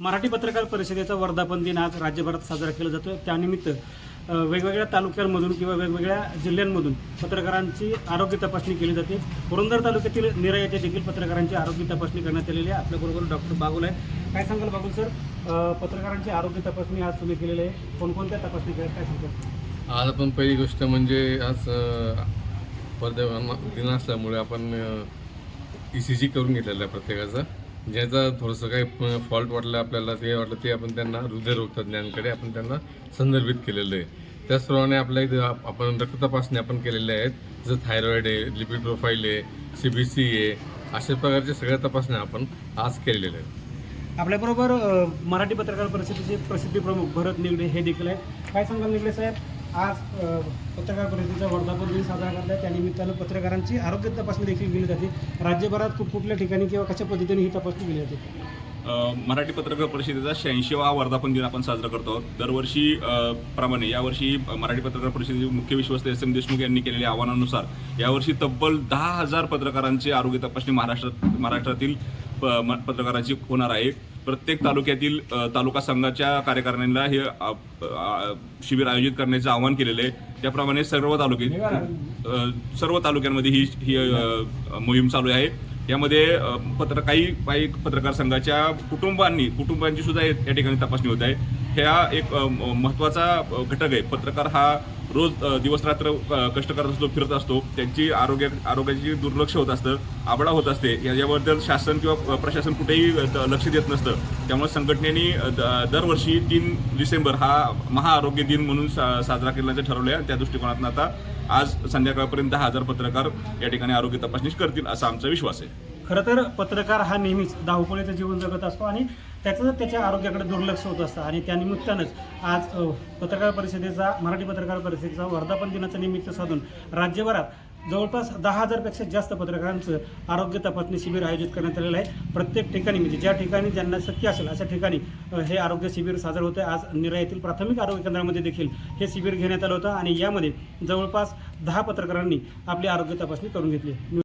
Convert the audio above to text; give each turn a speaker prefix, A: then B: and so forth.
A: मराठी पत्रकार परिषदेचा वर्धापन दिन आज राज्यभरात साजरा केला जातो त्यानिमित्त वेगवेगळ्या तालुक्यांमधून किंवा वेगवेगळ्या जिल्ह्यांमधून पत्रकारांची आरोग्य तपासणी केली जाते. पुरंदर तालुक्यातील निरा येथे देखील पत्रकारांची आरोग्य तपासणी करण्यात आलेली आहे. आपल्याबरोबर डॉक्टर बागुल आहे. काय सांगाल बागुल सर? पत्रकारांची आरोग्य तपासणी आज तुम्ही केलेली आहे. कोणकोणत्या तपासणी केल्या? काय सांगतात
B: आज आपण पहिली गोष्ट म्हणजे आज पर्दे दिन असल्यामुळे आपण ई सी जी करून घेतलेला आहे प्रत्येकाचा. ज्याचा थोडंसं काही फॉल्ट वाटलं आपल्याला ते वाटलं ते आपण त्यांना हृदयरोग तज्ज्ञांकडे आपण त्यांना संदर्भित केलेलं आहे. त्याचप्रमाणे आपल्या इथं आपण रक्त तपासणी आपण केलेल्या आहेत. जसं थायरॉईड आहे लिपिड प्रोफाईल आहे सी बी सी आहे अशा प्रकारच्या सगळ्या तपासण्या आपण आज केलेल्या आहेत.
A: आपल्याबरोबर मराठी पत्रकार परिषदेचे प्रसिद्धी प्रमुख भरत निगडे हे देखील आहेत. काय सांगाल निगडे साहेब? आज पत्रकार परिषदेचा वर्धापन दिन साजरा करताय त्यानिमित्तानं पत्रकारांची आरोग्य तपासणी देखील केली जाते. राज्यभरात खूप कुठल्या ठिकाणी किंवा कशा पद्धतीने ही तपासणी केली जाते?
C: मराठी पत्रकार परिषदेचा शहाऐंशीवा वर्धापन दिन आपण साजरा करतो. दरवर्षी प्रमाणे यावर्षी मराठी पत्रकार परिषदेचे मुख्य विश्वस्त एस एम देशमुख यांनी केलेल्या आव्हानानुसार यावर्षी तब्बल दहा हजार पत्रकारांची आरोग्य तपासणी महाराष्ट्रात महाराष्ट्रातील प- म- पत्रकारांची होणार आहे. प्रत्येक तालुक्यातील तालुका संघाच्या कार्यकारिणीला हे शिबिर आयोजित करण्याचे आवाहन केलेले आहे. त्याप्रमाणे सर्व तालुके सर्व तालुक्यांमध्ये ही ही मोहीम चालू आहे. यामध्ये पत्र काही काही पत्रकार संघाच्या कुटुंबांनी कुटुंबांची सुद्धा या ठिकाणी तपासणी होत आहे. ह्या एक महत्त्वाचा घटक आहे. पत्रकार हा रोज दिवस दिवसरात्र कष्ट करत असतो फिरत असतो त्यांची आरोग्य आरोग्याची दुर्लक्ष होत असतं आबडा होत असते याच्याबद्दल शासन किंवा प्रशासन कुठेही लक्ष देत नसतं त्यामुळे संघटनेने द- दरवर्षी तीन डिसेंबर हा महाआरोग्य दिन म्हणून सा- साजरा केल्याचं ठरवलं आहे त्या दृष्टिकोनातून आता आज संध्याकाळपर्यंत दहा हजार पत्रकार या ठिकाणी आरोग्य तपासणी करतील असा आमचा विश्वास आहे.
A: खरं तर पत्रकार हा नेहमीच धावपळीचं जीवन जगत असतो आणि त्याचं त्याच्या आरोग्याकडे दुर्लक्ष होत असतं आणि त्यानिमित्तानंच आज पत्रकार परिषदेचा मराठी पत्रकार परिषदेचा वर्धापन दिनाचं निमित्त साधून राज्यभरात जवळपास दहा हजारपेक्षा जास्त पत्रकारांचं आरोग्य तपासणी शिबिर आयोजित करण्यात आलेलं आहे. प्रत्येक ठिकाणी म्हणजे ज्या ठिकाणी ज्यांना शक्य असेल अशा ठिकाणी हे आरोग्य शिबिर साजरं होतं आज निरा येथील प्राथमिक आरोग्य केंद्रामध्ये देखील हे शिबिर घेण्यात आलं होतं आणि यामध्ये जवळपास दहा पत्रकारांनी आपली आरोग्य तपासणी करून घेतली.